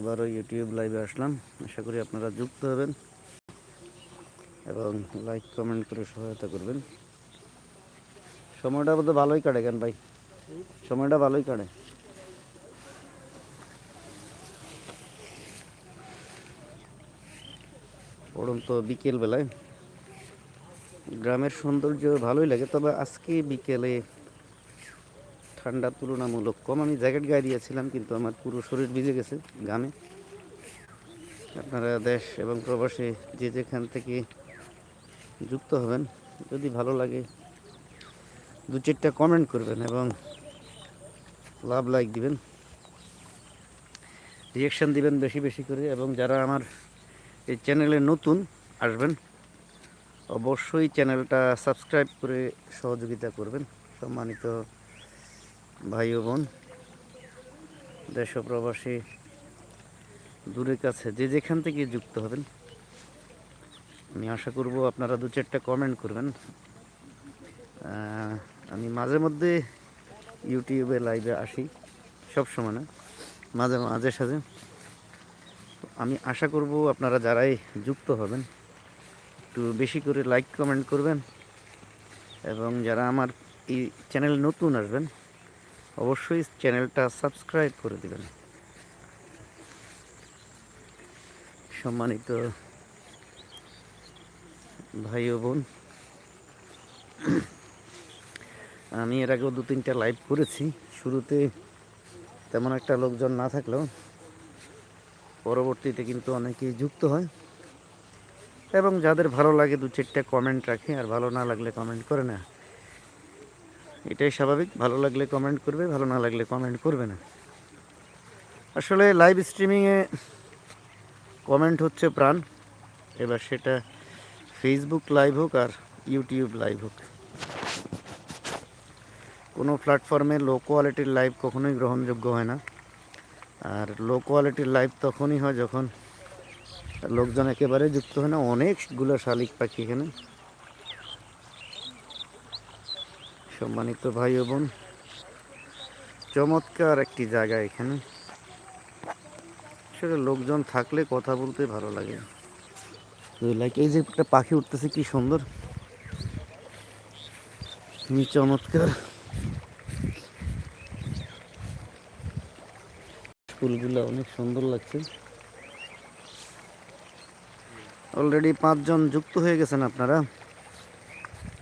আবারও ইউটিউব লাইভে আসলাম। আশা করি আপনারা যুক্ত হবেন এবং লাইক কমেন্ট করে সহায়তা করবেন। সময়টা বোধহয় ভালোই কাটে কেন ভাই? সময়টা ভালোই কাটে। পড়ন্ত বিকেল বেলায়। গ্রামের সৌন্দর্য ভালোই লাগে, তবে আজকে বিকেলে ঠান্ডা তুলনামূলক কম। আমি জ্যাকেট গায়ে দিয়েছিলাম, কিন্তু আমার পুরো শরীর ভিজে গেছে ঘামে। আপনারা দেশ এবং প্রবাসে যে যেখান থেকে যুক্ত হবেন, যদি ভালো লাগে, দু চারটা কমেন্ট করবেন এবং লাভ লাইক দিবেন। রিয়েকশন দিবেন বেশি বেশি করে এবং যারা আমার এই চ্যানেলে নতুন আসবেন, অবশ্যই চ্যানেলটা সাবস্ক্রাইব করে সহযোগিতা করবেন। সম্মানিত ভাই বোন, দেশ প্রবাসী দূরের কাছে, যে যেখান থেকে যুক্ত হবেন, আমি আশা করব আপনারা দু চারটা কমেন্ট করবেন। আমি মাঝে মধ্যে ইউটিউবে লাইভে আসি, সব সময় না, মাঝে মাঝে সাঝে। আমি আশা করব আপনারা যারাই যুক্ত হবেন, একটু বেশি করে লাইক কমেন্ট করবেন এবং যারা আমার এই চ্যানেল নতুন আসবেন অবশ্যই চ্যানেলটা সাবস্ক্রাইব করে দেবেন। সম্মানিত ভাই ও বোন আমি এর আগেও দু তিনটা লাইভ করেছি। শুরুতে তেমন একটা লোকজন না থাকলেও পরবর্তীতে কিন্তু অনেকেই যুক্ত হয়। এবং যাদের ভালো লাগে দু চারটা কমেন্ট রাখে, আর ভালো না লাগলে কমেন্ট করে না। এটাই স্বাভাবিক। ভালো লাগলে কমেন্ট করবে, ভালো না লাগলে কমেন্ট করবে না। আসলে লাইভ স্ট্রিমিংয়ে কমেন্ট হচ্ছে প্রাণ। এবার সেটা ফেসবুক লাইভ হোক আর ইউটিউব লাইভ হোক। কোনো প্ল্যাটফর্মে লো কোয়ালিটির লাইভ কখনোই গ্রহণযোগ্য হয় না। আর লো কোয়ালিটির লাইভ তখনই হয় যখন লোকজন একেবারে যুক্ত হয় না। অনেকগুলো শালিক পাখি এখানে সম্মানিত ভাই ও বোন, চমৎকার একটি জায়গা এখানে। সেটা লোকজন থাকলে কথা বলতে ভালো লাগে। লাইক এই যে একটা পাখি উঠতেছে, কি সুন্দর। চমৎকার। ফুলগুলো অনেক সুন্দর লাগছে। অলরেডি পাঁচজন যুক্ত হয়ে গেছেন আপনারা।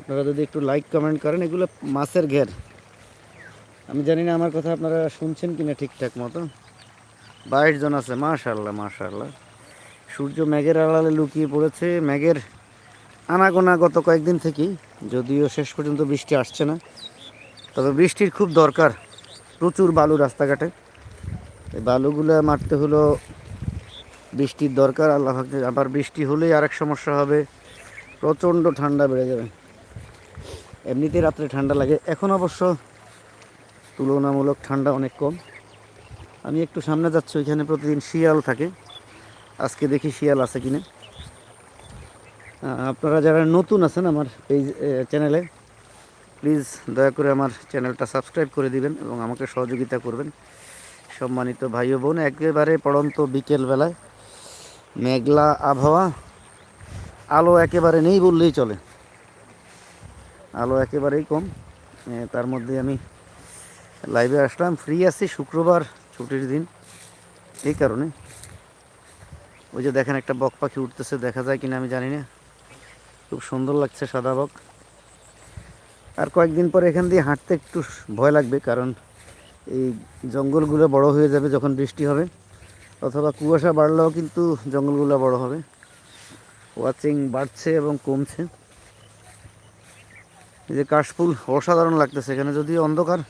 আপনারা যদি একটু লাইক কমেন্ট করেন, এগুলো মাছের ঘের। আমি জানি না আমার কথা আপনারা শুনছেন কিনা ঠিকঠাক মতো বাইশ জন আছে মাশাল্লাহ মাশাল্লাহ সূর্য মেঘের আড়ালে লুকিয়ে পড়েছে। মেঘের আনাগোনা গত কয়েকদিন থেকেই, যদিও শেষ পর্যন্ত বৃষ্টি আসছে না। তবে বৃষ্টির খুব দরকার, প্রচুর বালু রাস্তাঘাটে। এই বালুগুলো মারতে হলো বৃষ্টির দরকার, আল্লাহ। আবার বৃষ্টি হলেই আরেক সমস্যা হবে। প্রচণ্ড ঠান্ডা বেড়ে যাবে। এমনিতেই রাত্রে ঠান্ডা লাগে। এখন অবশ্য তুলনামূলক ঠান্ডা অনেক কম। আমি একটু সামনে যাচ্ছি, ওইখানে প্রতিদিন শিয়াল থাকে। আজকে দেখি শিয়াল আছে কিনা। আপনারা যারা নতুন আছেন আমার এই চ্যানেলে, প্লিজ দয়া করে আমার চ্যানেলটা সাবস্ক্রাইব করে দিবেন এবং আমাকে সহযোগিতা করবেন। সম্মানিত ভাই ও বোন, একেবারে পড়ন্ত বিকেলবেলায় মেঘলা আবহাওয়া, আলো একেবারে নেই বললেই চলে। আলো একেবারেই কম। তার মধ্যে আমি লাইভে আসলাম। ফ্রি আছি শুক্রবার, ছুটির দিন। এই কারণে। ওই যে দেখেন একটা বক পাখি উঠতেছে, দেখা যায় কিনা আমি জানি না। খুব সুন্দর লাগছে সাদা বক। আর কয়েকদিন পরে এখান দিয়ে হাঁটতে একটু ভয় লাগবে, কারণ এই জঙ্গলগুলো বড় হয়ে যাবে যখন বৃষ্টি হবে, অথবা কুয়াশা বাড়লেও কিন্তু জঙ্গলগুলো বড় হবে। ওয়াচিং বাড়ছে এবং কমছে। এই যে কাশফুল অসাধারণ লাগতেছে এখানে যদি অন্ধকার।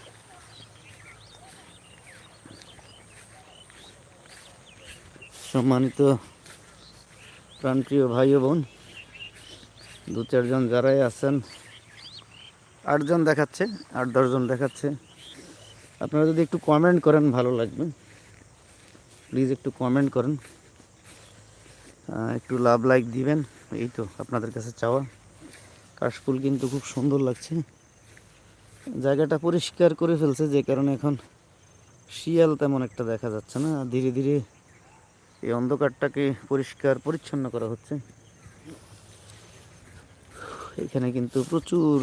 সম্মানিত প্রাণপ্রিয় ভাই ও বোন, দু চারজন যারাই আছেন, আটজন দেখাচ্ছে, আট দশজন দেখাচ্ছে। আপনারা যদি একটু কমেন্ট করেন, ভালো লাগবে। প্লিজ একটু কমেন্ট করেন। একটু লাভ লাইক দিবেন, এই তো আপনাদের কাছে চাওয়া। কাশফুল কিন্তু খুব সুন্দর লাগছে। জায়গাটা পরিষ্কার করে ফেলছে, যে কারণে এখন শিয়াল তেমন একটা দেখা যাচ্ছে না। ধীরে ধীরে এই অন্ধকারটাকে পরিষ্কার পরিচ্ছন্ন করা হচ্ছে। এখানে কিন্তু প্রচুর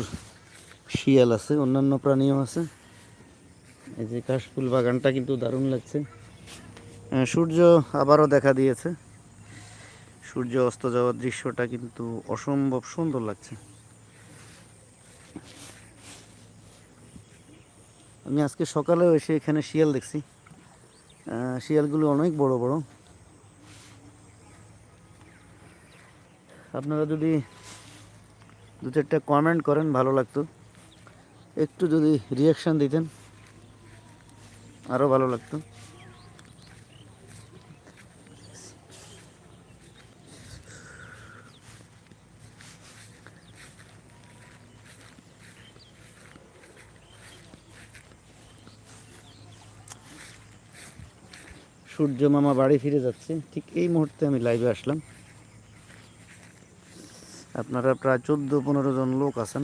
শিয়াল আছে, অন্যান্য প্রাণীও আছে। এই যে কাশফুল বাগানটা কিন্তু দারুণ লাগছে। সূর্য আবারও দেখা দিয়েছে। সূর্য অস্ত যাওয়ার দৃশ্যটা কিন্তু অসম্ভব সুন্দর লাগছে। আমি আজকে সকালে এসে এখানে শিয়াল দেখছি। শিয়ালগুলো অনেক বড় বড়। আপনারা যদি দু চারটা কমেন্ট করেন, ভালো লাগতো। একটু যদি রিয়াকশান দিতেন আরও ভালো লাগতো। সূর্য মামা বাড়ি ফিরে যাচ্ছে। ঠিক এই মুহূর্তে আমি লাইভে আসলাম। আপনারা প্রায় চোদ্দ পনেরো জন লোক আছেন।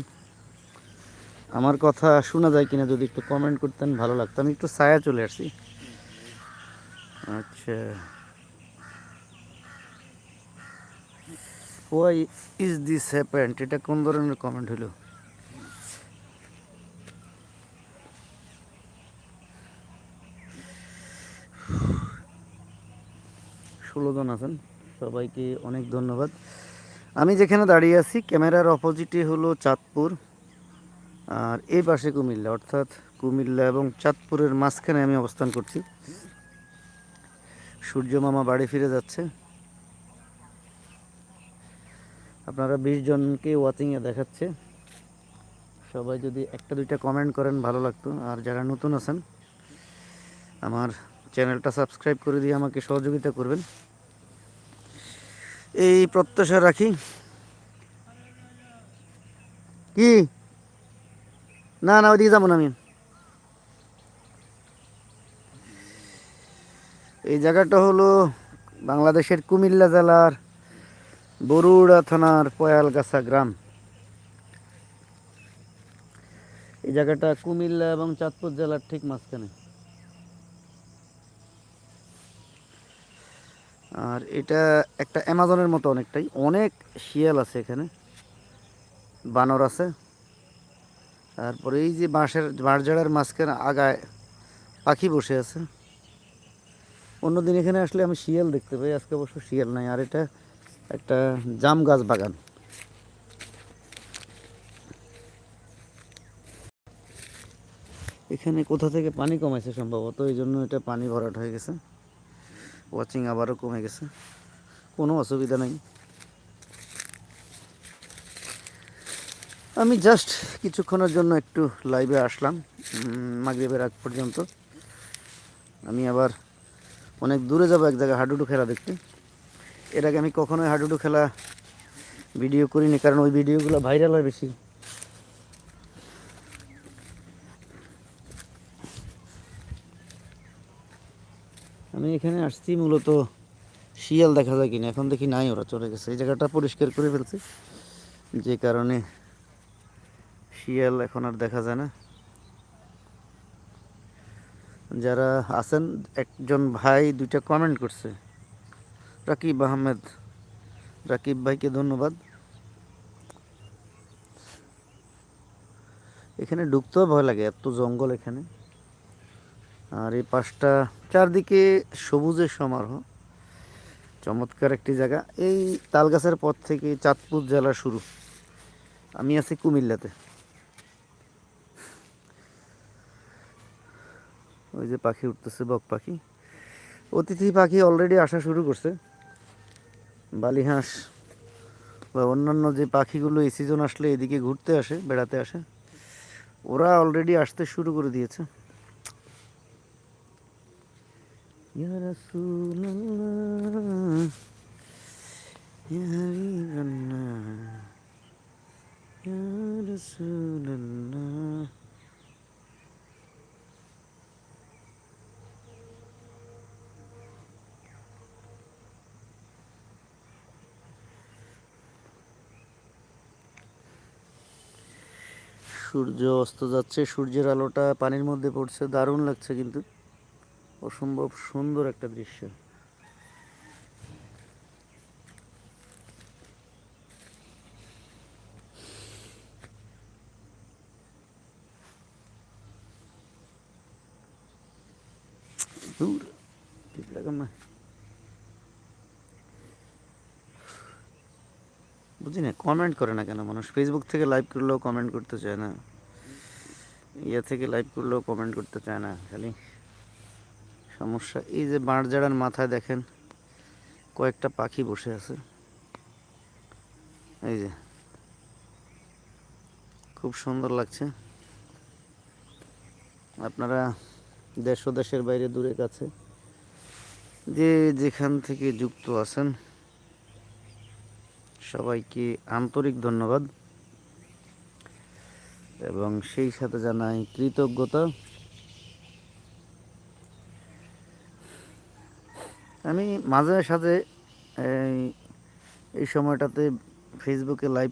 আমার কথা শোনা যায় কিনা যদি একটু কমেন্ট করতেন, ভালো লাগতো। আমি একটু ছায়া চলে আসছি আচ্ছা। ওয়াই ইজ দিস হ্যাপেন্ড এটা কোন ধরনের কমেন্ট হলো? ষোলো জন আছেন। সবাইকে অনেক ধন্যবাদ। আমি যেখানে দাঁড়িয়ে আছি, ক্যামেরার অপোজিটে হলো চাঁদপুর আর এই পাশে কুমিল্লা। অর্থাৎ কুমিল্লা এবং চাঁদপুরের মাঝখানে আমি অবস্থান করছি। সূর্য মামা বাড়ি ফিরে যাচ্ছে। আপনারা বিশ জনকে ওয়াচিংয়ে দেখাচ্ছে। সবাই যদি একটা দুইটা কমেন্ট করেন, ভালো লাগতো। আর যারা নতুন আছেন, আমার চ্যানেলটা সাবস্ক্রাইব করে দিয়ে আমাকে সহযোগিতা করবেন। এই প্রত্যাশা রাখি। কি? না না, ওইদিকে যাব না আমি। এই জায়গাটা হলো বাংলাদেশের কুমিল্লা জেলার বরুড়া থানার পয়ালগাছা গ্রাম। এই জায়গাটা কুমিল্লা এবং চাঁদপুর জেলার ঠিক মাঝখানে। আর এটা একটা অ্যামাজনের মতো অনেকটাই। অনেক শিয়াল আছে এখানে। বানর আছে। তারপরে এই যে বাঁশের, বাঁশঝাড়ের মাঝখানে আগায় পাখি বসে আছে। অন্যদিন এখানে আসলে আমি শিয়াল দেখতে পাই। আজকে অবশ্য শিয়াল নাই। আর এটা একটা জাম গাছ বাগান। এখানে কোথা থেকে পানি কমাইছে সম্ভবত? এই জন্য এটা পানি ভরাট হয়ে গেছে। ওয়াচিং আবারও কমে গেছে। কোনো অসুবিধা নেই। আমি জাস্ট কিছুক্ষণের জন্য একটু লাইভে আসলাম মাগরিবের আগ পর্যন্ত। আমি আবার অনেক দূরে যাব, এক জায়গায় হাডুডু খেলা দেখতে। এর আগে আমি কখনোই হাডুডু খেলা ভিডিও করিনি, কারণ ওই ভিডিওগুলো ভাইরাল হয় বেশি। আমি এখানে আসছি মূলত শিয়াল দেখা যায় কিনা, এখন দেখি নাই ওরা চলে গেছে। এই জায়গাটা পরিষ্কার করে ফেলছে, যে কারণে শিয়াল এখন আর দেখা যায় না। যারা আছেন, একজন ভাই দুইটা কমেন্ট করছে। রাকিব আহমেদ, রাকিব ভাইকে ধন্যবাদ। এখানে ঢুকতেও ভয় লাগে, এত জঙ্গল এখানে। আর এই পাশটা চারদিকে সবুজের সমারোহ। চমৎকার একটি জায়গা। এই তালগাছের পর থেকে চাঁদপুর জেলা শুরু। আমি আছি কুমিল্লাতে। ওই যে পাখি উঠতেছে, বক পাখি। অতিথি পাখি অলরেডি আসা শুরু করছে। বালিহাঁস বা অন্যান্য যে পাখিগুলো এই সিজন আসলে এদিকে ঘুরতে আসে, বেড়াতে আসে, ওরা অলরেডি আসতে শুরু করে দিয়েছে। ইয়া রাসূলুল্লাহ, ইয়া হাবিবাল্লাহ, ইয়া রাসূলুল্লাহ। সূর্য অস্ত যাচ্ছে সূর্যের আলোটা পানির মধ্যে পড়ছে দারুণ লাগছে কিন্তু অসম্ভব সুন্দর একটা দৃশ্য। বুঝি না কমেন্ট করে না কেন? মানুষ ফেসবুক থেকে লাইভ করলেও কমেন্ট করতে চায় না। ইয়ে থেকে লাইভ করলেও কমেন্ট করতে চায় না, খালি। সমস্যা। এই যে বাঁশজাড়ার মাথায় দেখেন, কয়েকটা পাখি বসে আছে। এই যে, খুব সুন্দর লাগছে। আপনারা দেশ দেশের বাইরে দূরে কাছে যে যেখান থেকে যুক্ত আছেন, সবাইকে আন্তরিক ধন্যবাদ। এবং সেই সাথে জানাই কৃতজ্ঞতা। আমি মাঝে সাঝে এই সময়টাতে ফেসবুকে লাইভ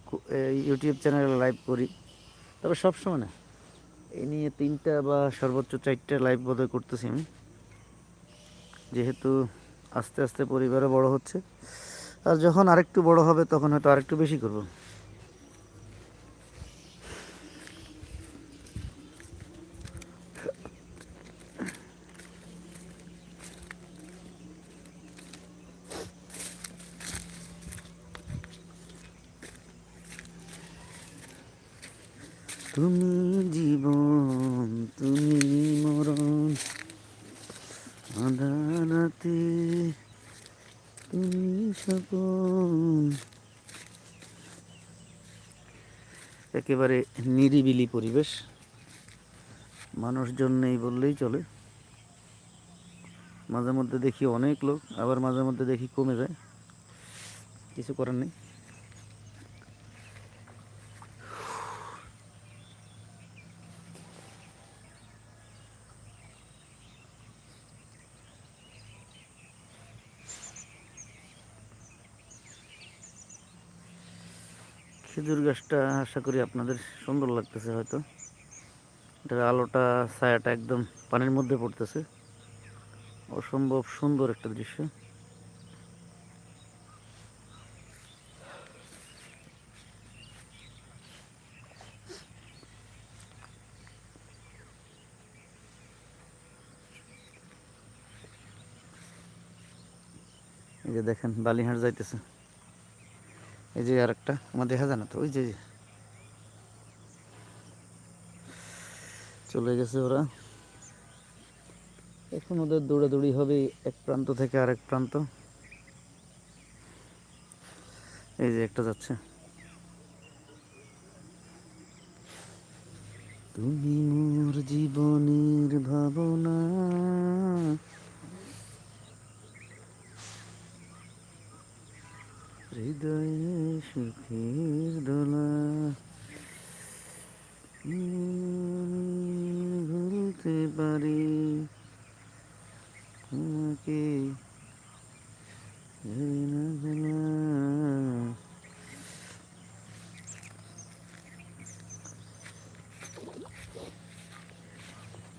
ইউটিউব চ্যানেলে লাইভ করি। তবে সব সময় না, এই নিয়ে তিনটা বা সর্বোচ্চ চারটা লাইভ বোধহয় করতেছি আমি। যেহেতু আস্তে আস্তে পরিবারও বড় হচ্ছে, আর যখন আরেকটু বড় হবে তখন হয়তো আরেকটু বেশি করব তুমি জীবন তুমি মরণ আদারাতে তুমি সকল একেবারে নিরিবিলি পরিবেশ। মানুষজন নেই বললেই চলে। মাঝে মধ্যে দেখি অনেক লোক, আবার মাঝে মধ্যে দেখি কমে যায়। কিছু করার নেই। খেজুর গাছটা আশা করি আপনাদের সুন্দর লাগতেছে হয়তো। এটার আলোটা, ছায়াটা একদম পানির মধ্যে পড়তেছে। অসম্ভব সুন্দর একটা দৃশ্য। এই যে দেখেন বালিহাট যাইতেছে। এই যে আর একটা আমার দেখা যায় না তো, ওই যে। চলে গেছে ওরা। এখন ওদের দৌড়াদৌড়ি হবে এক প্রান্ত থেকে আরেক প্রান্ত। এই যে একটা যাচ্ছে। তুমি মোর জীবনের ভাবনা হৃদয়ে সুখের দোলা ভুলতে পারি তোমাকে না।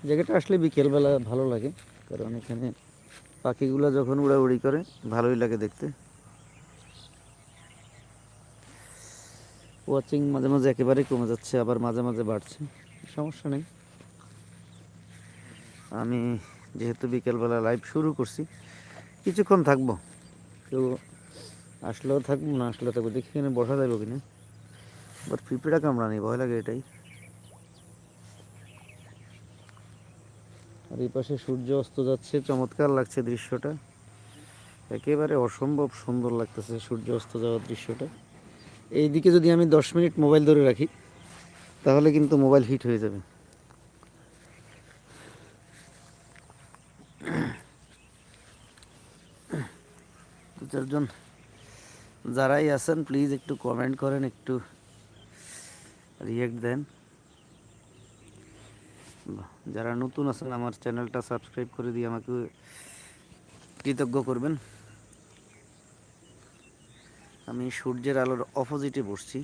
জায়গাটা আসলে বিকেলবেলা ভালো লাগে, কারণ এখানে পাখিগুলো যখন উড়াউড়ি করে, ভালোই লাগে দেখতে ওয়াচিং মাঝে মাঝে একেবারেই কমে যাচ্ছে, আবার মাঝে মাঝে বাড়ছে। সমস্যা নেই। আমি যেহেতু বিকেলবেলা লাইভ শুরু করছি, কিছুক্ষণ থাকব। কেউ আসলেও থাকব না, আসলেও থাকব, দেখি এখানে বসা যাবে কিনা। বাট পিঁপড়া কামড়ানি ভয় লাগে এটাই। আর এই পাশে সূর্য অস্ত যাচ্ছে, চমৎকার লাগছে দৃশ্যটা। একেবারে অসম্ভব সুন্দর লাগতেছে সূর্য অস্ত যাওয়ার দৃশ্যটা। এইদিকে যদি আমি দশ মিনিট মোবাইল ধরে রাখি, তাহলে কিন্তু মোবাইল হিট হয়ে যাবে। দু চারজন যারাই আছেন প্লিজ একটু কমেন্ট করেন, একটু রিয়েক্ট দেন। যারা নতুন আছেন, আমার চ্যানেলটা সাবস্ক্রাইব করে দিয়ে আমাকে কৃতজ্ঞ করবেন। আমি সূর্যের আলোর অপোজিটে বসছি।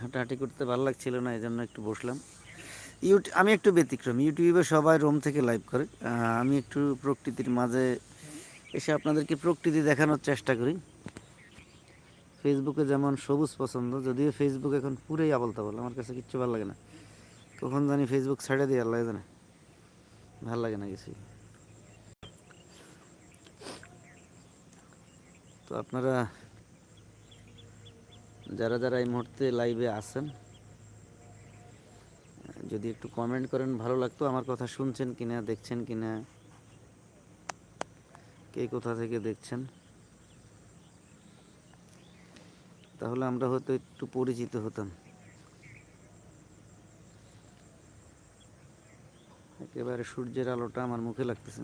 হাঁটাহাঁটি করতে ভালো লাগছিল না এই জন্য একটু বসলাম। ইউটি, আমি একটু ব্যতিক্রম। ইউটিউবে সবাই রোম থেকে লাইভ করে। আমি একটু প্রকৃতির মাঝে এসে আপনাদেরকে প্রকৃতি দেখানোর চেষ্টা করি। ফেসবুকে যেমন সবুজ পছন্দ, যদিও ফেসবুক এখন পুরোই আবল তাবল আমার কাছে কিচ্ছু ভালো লাগে না। কখন জানি ফেসবুক ছেড়ে দিই, আল্লাহ জানে। ভালো লাগে না কিছুই। তো আপনারা যারা যারা এই মুহূর্তে লাইভে আছেন, যদি একটু কমেন্ট করেন, ভালো লাগতো। আমার কথা শুনছেন কিনা, দেখছেন কিনা, কে কোথা থেকে দেখছেন? তাহলে আমরা হয়তো একটু পরিচিত হতাম। একেবারে সূর্যের আলোটা আমার মুখে লাগতেছে।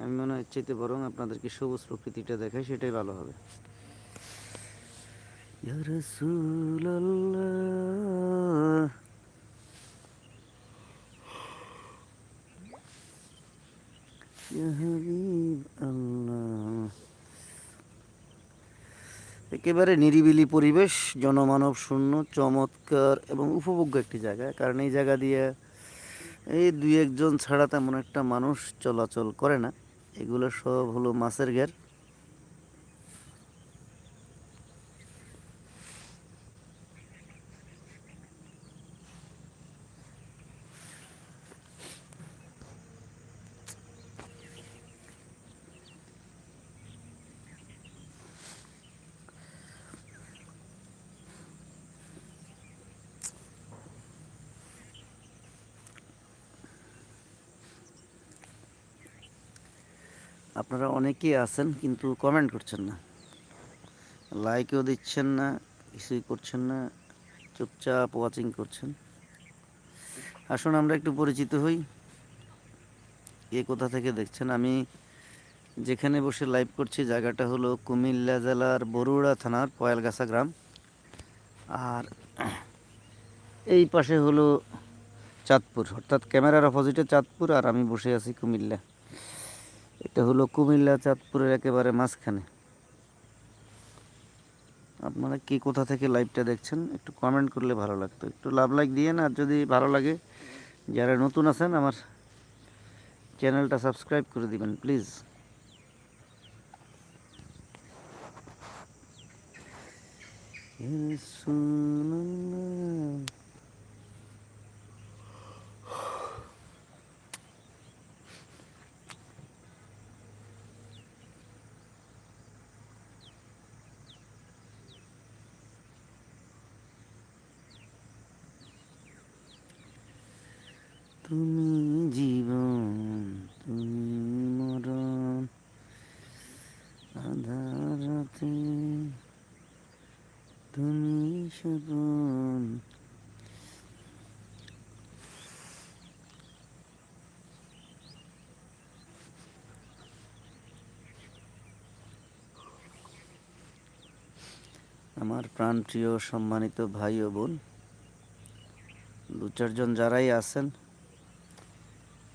আমি মনে হয় চাইতে বরং আপনাদেরকে সবুজ প্রকৃতিটা দেখাই, সেটাই ভালো হবে। একেবারে নিরিবিলি পরিবেশ, জনমানব শূন্য, চমৎকার এবং উপভোগ্য একটি জায়গা। কারণ এই জায়গা দিয়ে এই দুই একজন ছাড়া তেমন একটা মানুষ চলাচল করে না। এগুলো সব হলো মাছের ঘের। আপনারা অনেকেই আছেন, কিন্তু কমেন্ট করছেন না। লাইকও দিচ্ছেন না, কিছুই করছেন না, চুপচাপ ওয়াচিং করছেন। আসুন, আমরা একটু পরিচিত হই। কে কোথা থেকে দেখছেন? আমি যেখানে বসে লাইভ করছি, জায়গাটা হলো কুমিল্লা জেলার বরুড়া থানার পয়ালগাছা গ্রাম। আর এই পাশে হলো চাঁদপুর, অর্থাৎ ক্যামেরার অপোজিটে চাঁদপুর, আর আমি বসে আছি কুমিল্লা। এটা হলো কুমিল্লা, চাঁদপুরের একেবারে মাঝখানে। আপনারা কে কোথা থেকে লাইভটা দেখছেন, একটু কমেন্ট করলে ভালো লাগতো। একটু লাভ লাইক দিয়ে না, আর যদি ভালো লাগে, যারা নতুন আছেন, আমার চ্যানেলটা সাবস্ক্রাইব করে দিবেন প্লিজ তুমি জীবন, তুমি মরণ, আধারাতে তুমি স্মরণ আমার প্রাণপ্রিয় সম্মানিত ভাই ও বোন দু চারজন যারাই আছেন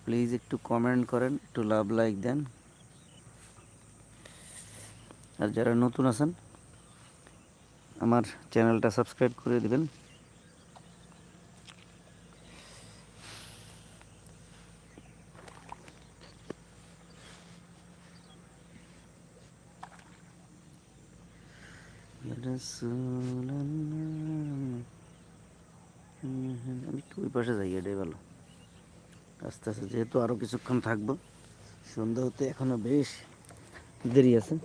প্লিজ একটু কমেন্ট করেন, একটু লাভ লাইক দেন। আর যারা নতুন আছেন, আমার চ্যানেলটা সাবস্ক্রাইব করে দিবেন ইয়া রাসূলুল্লাহ। হুম, হুম, আমি একটু ওই পাশে যাই এটাই ভালো আস্তে আস্তে, যেহেতু আরও কিছুক্ষণ থাকব, সন্ধ্যা হতে এখনও বেশ দেরি আছে।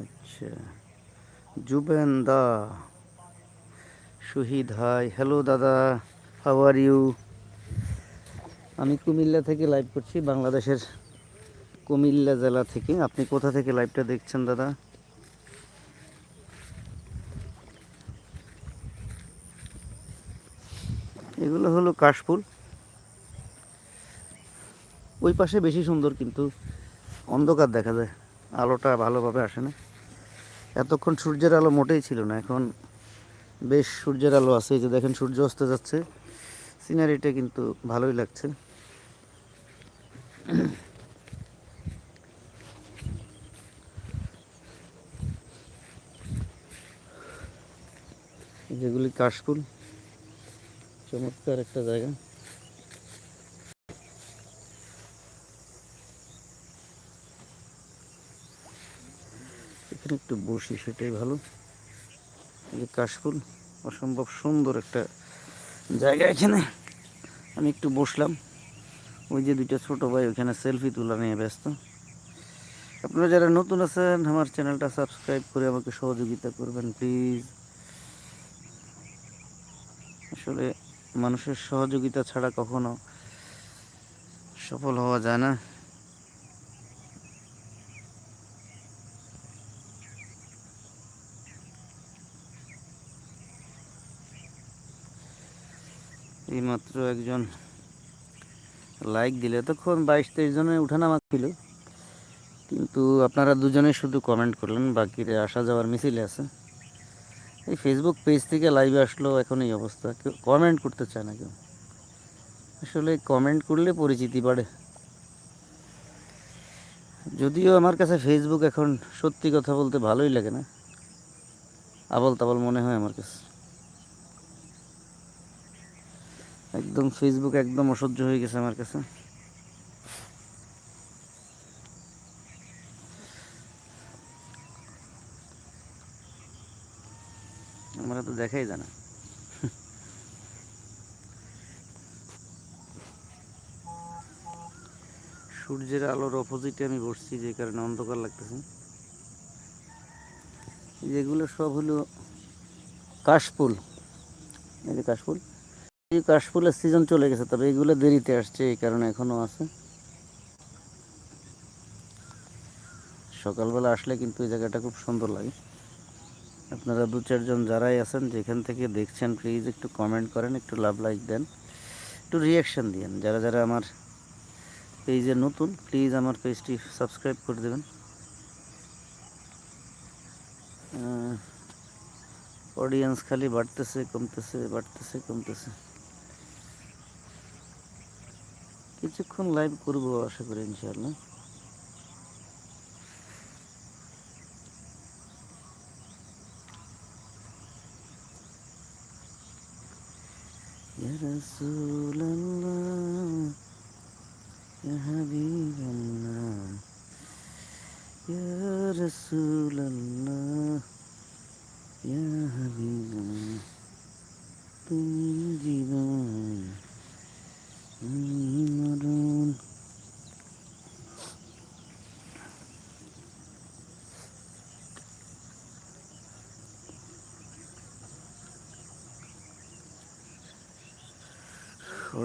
আচ্ছা জুবেন দা, শহীদ হাই, হ্যালো দাদা, হাউ আর ইউ? আমি কুমিল্লা থেকে লাইভ করছি, বাংলাদেশের কুমিল্লা জেলা থেকে। আপনি কোথা থেকে লাইভটা দেখছেন দাদা? এগুলো হলো কাশফুল। ওই পাশে বেশি সুন্দর কিন্তু অন্ধকার দেখা যায়, আলোটা ভালোভাবে আসে না। এতক্ষণ সূর্যের আলো মোটেই ছিল না, এখন বেশ সূর্যের আলো আছে, এই যে দেখেন সূর্য অস্ত যাচ্ছে। সিনারিটা কিন্তু ভালোই লাগছে। যেগুলি কাশফুল। চমৎকার একটা জায়গা। এখানে একটু বসি, সেটাই ভালো। এই যে কাশফুল, অসম্ভব সুন্দর একটা জায়গা এখানে। আমি একটু বসলাম। ওই যে দুইটা ছোট ভাই ওখানে সেলফি তোলা নিয়ে ব্যস্ত। আপনারা যারা নতুন আছেন, আমার চ্যানেলটা সাবস্ক্রাইব করে আমাকে সহযোগিতা করবেন, প্লিজ। আসলে মানুষের সহযোগিতা ছাড়া কখনো সফল হওয়া যায় না। এইমাত্র একজন লাইক দিলে এতক্ষণ বাইশ তেইশ জনের উঠানামা ছিল। কিন্তু আপনারা দুজনে শুধু কমেন্ট করলেন, বাকিরা আসা যাওয়ার মিছিলে আছে। এই ফেসবুক পেজ থেকে লাইভে আসলো, এখন এই অবস্থা। কেউ কমেন্ট করতে চায় না কেউ। আসলে কমেন্ট করলে পরিচিতি বাড়ে। যদিও আমার কাছে ফেসবুক এখন সত্যি কথা বলতে ভালোই লাগে না। আবল তাবল মনে হয় আমার কাছে। একদম ফেসবুক একদম অসহ্য হয়ে গেছে আমার কাছে আমরা তো দেখাই যায় না। সূর্যের আলোর অপোজিটে আমি বসছি, যে কারণে অন্ধকার লাগতেছে। যেগুলো সব হলো কাশফুল। এই যে কাশফুল। এই কাশফুলের সিজন চলে গেছে, তবে এগুলো দেরিতে আসছে, এই কারণে এখনও আছে। সকালবেলা আসলে কিন্তু এই জায়গাটা খুব সুন্দর লাগে। আপনারা দু চারজন যারাই আছেন, যেখান থেকে দেখছেন প্লিজ একটু কমেন্ট করেন, একটু লাভ লাইক দেন, একটু রিয়াকশান দিয়েন। যারা যারা আমার পেজে নতুন প্লিজ আমার পেজটি সাবস্ক্রাইব করে দেবেন। অডিয়েন্স খালি বাড়তেছে, কমতেছে বাড়তেছে, কমতেছে। কিছুক্ষণ লাইভ করব, আশা করি, ইনশাআল্লাহ। soon.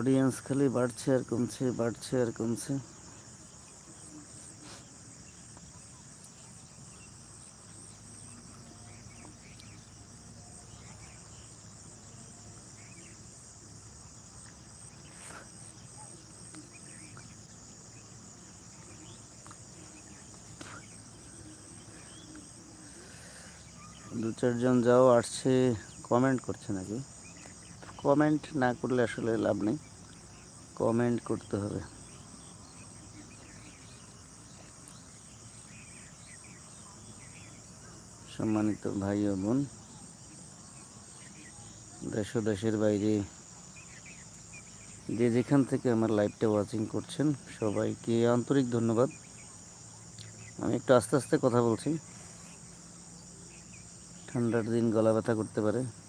অডিয়েন্স খালি বাড়ছে আর কমছে, বাড়ছে আর কমছে। দু চারজন যাও, আসছে কমেন্ট করছে নাকি? কমেন্ট না করলে আসলে লাভ নেই। কমেন্ট করতে হবে। সম্মানিত ভাই ও বোন, দেশ দেশের বাইরে যে যেখান থেকে আমার লাইভটা ওয়াচিং করছেন, সবাইকে আন্তরিক ধন্যবাদ। আমি একটু আস্তে আস্তে কথা বলছি। ঠান্ডার দিন গলা ব্যথা করতে পারে।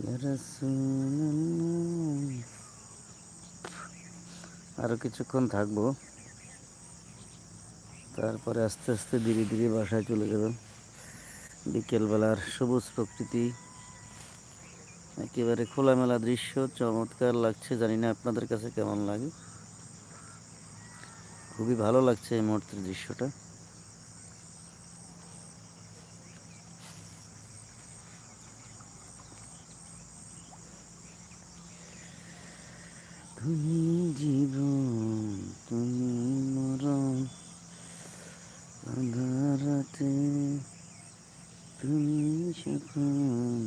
ইয়া রাসূলুল্লাহ। আরও কিছুক্ষণ থাকব। তারপরে আস্তে আস্তে ধীরে ধীরে বাসায় চলে যাব। বিকেলবেলার সবুজ প্রকৃতি। একেবারে খোলামেলা দৃশ্য, চমৎকার লাগছে, জানি না আপনাদের কাছে কেমন লাগে। খুবই ভালো লাগছে এই মুহূর্তের দৃশ্যটা। তুমি জীবন তুমি মরণ আধারাতে তুমি সকল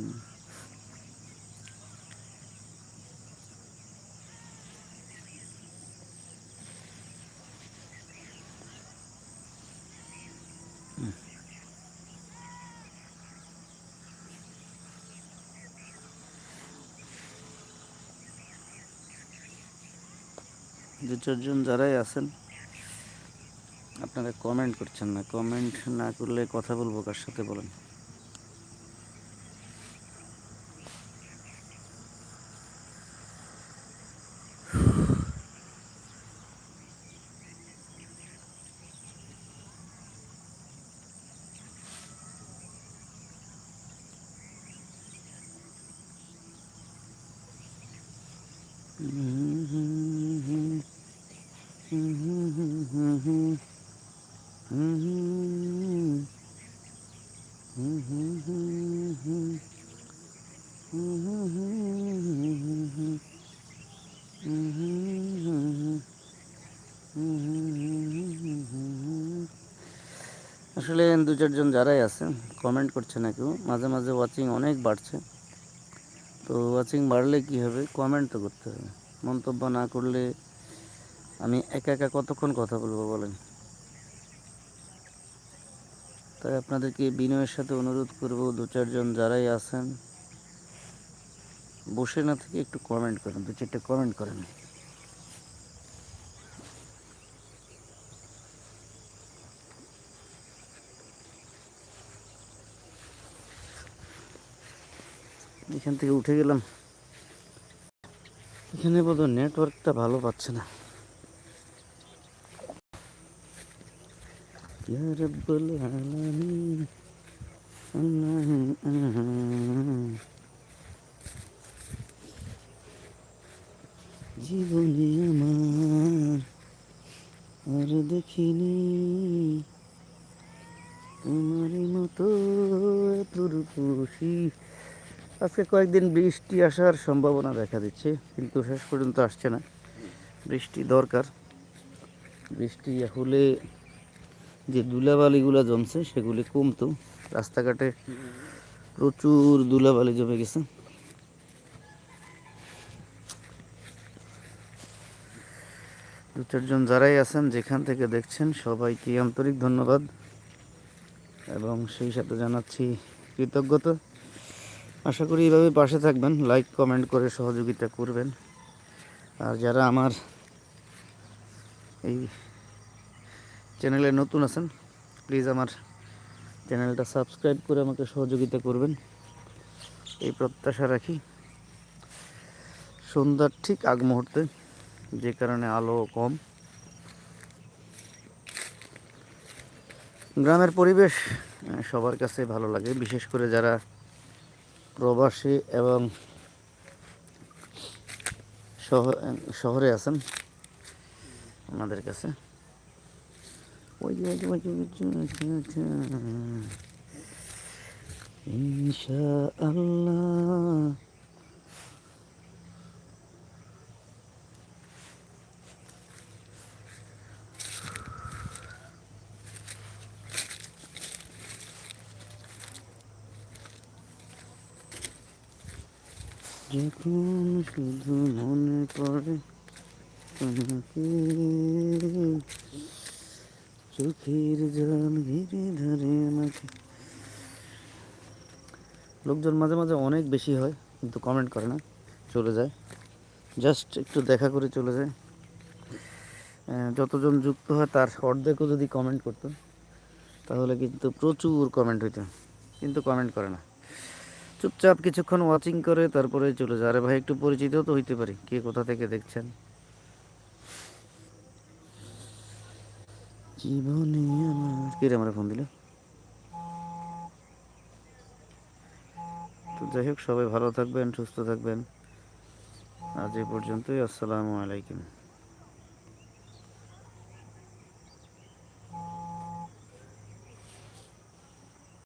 দু চারজন যারাই আছেন, আপনারা কমেন্ট করছেন না। কমেন্ট না করলে কথা বলব কার সাথে বলেন? আসলে দু চারজন যারাই আছে কমেন্ট করছে না কেউ। মাঝে মাঝে ওয়াচিং অনেক বাড়ছে। তো ওয়াচিং বাড়লে কি হবে? কমেন্ট তো করতে হবে। মন্তব্য না করলে আমি একা একা কতক্ষণ কথা বলব বলেন? তাই আপনাদেরকে বিনয়ের সাথে অনুরোধ করব, দু চারজন যারাই আছেন, বসে না থেকে একটু কমেন্ট করেন, দু চারটে কমেন্ট করেন। এখান থেকে উঠে গেলাম। এখানে বোধ নেটওয়ার্কটা ভালো পাচ্ছে না। রাব্বুল জীবনে আমার আর দেখিনি তোমার মতো এত রূপসী আজকে কয়েকদিন বৃষ্টি আসার সম্ভাবনা দেখা দিচ্ছে, কিন্তু শেষ পর্যন্ত আসছে না। বৃষ্টি দরকার। বৃষ্টি হলে যে ধুলাবালিগুলো জমছে, সেগুলি কমতো। রাস্তাঘাটে প্রচুর ধুলাবালি জমে গেছে। দু চারজন যারাই আছেন, যেখান থেকে দেখছেন, সবাইকে আন্তরিক ধন্যবাদ। এবং সেই সাথে জানাচ্ছি কৃতজ্ঞতা। আশা করি এইভাবে পাশে থাকবেন লাইক কমেন্ট করে সহযোগিতা করবেন। আর যারা আমার এই চ্যানেলে নতুন আছেন প্লিজ আমার চ্যানেলটা সাবস্ক্রাইব করে আমাকে সহযোগিতা করবেন। এই প্রত্যাশা রাখি। সন্ধ্যার ঠিক আগ মুহূর্তে, যে কারণে আলো কম। গ্রামের পরিবেশ সবার কাছে ভালো লাগে। বিশেষ করে যারা প্রবাসী এবং শহ- শহরে আছেন আমাদের কাছে। ওই ইনশা ওই যে, ওই যে, ওই যে, ওই যে, ওই যে। ইনশাআল্লাহ যখন শুধু মনে পড়ে তোমাকে। চোখের জল ঘিরে ধরে আমাকে। লোকজন মাঝে মাঝে অনেক বেশি হয়, কিন্তু কমেন্ট করে না, চলে যায়। জাস্ট একটু দেখা করে চলে যায়। যতজন যুক্ত হয়, তার অর্ধেকও যদি কমেন্ট করতো, তাহলে কিন্তু প্রচুর কমেন্ট হইতো। কিন্তু কমেন্ট করে না। চুপচাপ কিছুক্ষণ ওয়াচিং করে তারপরে চলে যায়। আরে ভাই, একটু পরিচিত তো হইতে পারি। কে কোথা থেকে দেখছেন? ফোন দিল? তো যাই হোক, সবাই ভালো থাকবেন, সুস্থ থাকবেন। আজ এ পর্যন্তই, আসসালামু আলাইকুম।